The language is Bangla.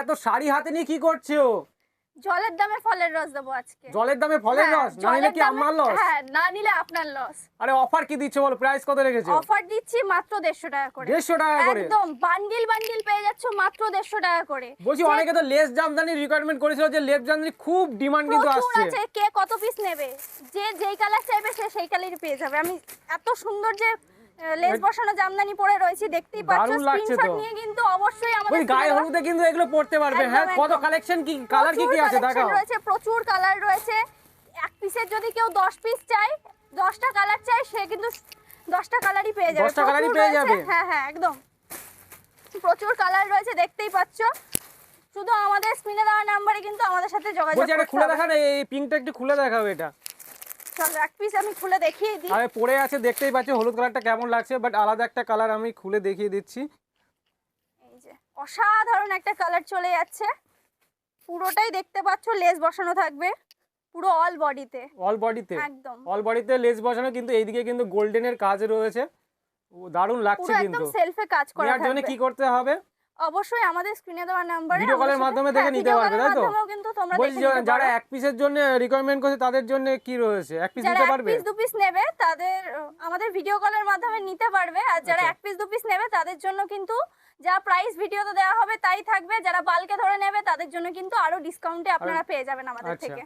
এত শাড়ি হাতে নিয়ে কি করছ জলের দামে ফলের রস দেবো আজকে। জলের দামে ফলের হ্যাঁ, রস? না নিলে কি আমার লস? হ্যাঁ না নিলে আপনার লস। আরে অফার কি দিচ্ছ বলো? প্রাইস কত রেখেছো? অফার দিচ্ছি মাত্র দেড়শো টাকা করে। দেড়শো টাকা করে? একদম বান্ডিল বান্ডিল পেয়ে যাচ্ছ মাত্র দেড়শো টাকা করে। বলছি অনেকে তো লেস জামদানি রিকোয়ারমেন্ট করেছিল যে লেস জামদানি খুব ডিমান্ড কিন্তু আসছে। আছে কে কত পিস নেবে? যে যেই কালার চাইবে সে সেই কালারই পেয়ে যাবে। আমি এত সুন্দর যে লেস বসানো জামদানি পরে রয়েছে দেখতেই পাচ্ছ স্ক্রিনশট নিয়ে কিন্তু অবশ্যই আমাদের গায়ে হলুদে কিন্তু এগুলো পড়তে পারবে হ্যাঁ? কত কালেকশন কি কালার কি কি আছে দেখাও। রয়েছে প্রচুর কালার রয়েছে। এক পিসের যদি কেউ দশ পিস চাই দশটা কালার চাই সে কিন্তু দশটা কালারই পেয়ে যাবে। 10টা colour ই পেয়ে যাবে। হ্যাঁ হ্যাঁ একদম। প্রচুর কালার রয়েছে দেখতেই পাচ্ছ। শুধু আমাদের স্ক্রিনে দেওয়া নাম্বারে কিন্তু আমাদের সাথে যোগাযোগ করতে খুলে হবে। দেখান এই পিঙ্কটা একটু খুলে দেখাও এটা। চল এক পিস আমি খুলে দেখিয়ে দিই। আরে পরে আছে দেখতেই পাচ্ছি হলুদ কালারটা কেমন লাগছে বাট আলাদা একটা কালার আমি খুলে দেখিয়ে দিচ্ছি। এই যে অসাধারণ একটা কালার চলে যাচ্ছে। পুরোটাই দেখতে পাচ্ছ লেস বসানো থাকবে পুরো অল বডিতে অল বডিতে একদম। অল বডিতে লেস বসানো কিন্তু এইদিকে কিন্তু গোল্ডেনের কাজ রয়েছে। ও দারুণ লাগছে পুরো কিন্তু। একদম সেলফে কাজ করা জন্য কি করতে হবে? অবশ্যই আমাদের স্ক্রিনে দেওয়া নাম্বারে call এর মাধ্যমে দেখে নিতে পারবে, তাই তো? কিন্তু তোমরা দেখে যারা এক পিসের জন্য রিকোয়ারমেন্ট করছে তাদের জন্য কি রয়েছে? এক পিস যারা এক পারবে? পিস দু পিস নেবে তাদের আমাদের ভিডিও কলের মাধ্যমে নিতে পারবে। আর যারা আচ্ছা। এক পিস দু পিস নেবে তাদের জন্য কিন্তু যা প্রাইস ভিডিওতে দেওয়া হবে তাই থাকবে। যারা বালকে ধরে নেবে তাদের জন্য কিন্তু আরও ডিসকাউন্টে আপনারা পেয়ে যাবেন আমাদের আচ্ছা। থেকে।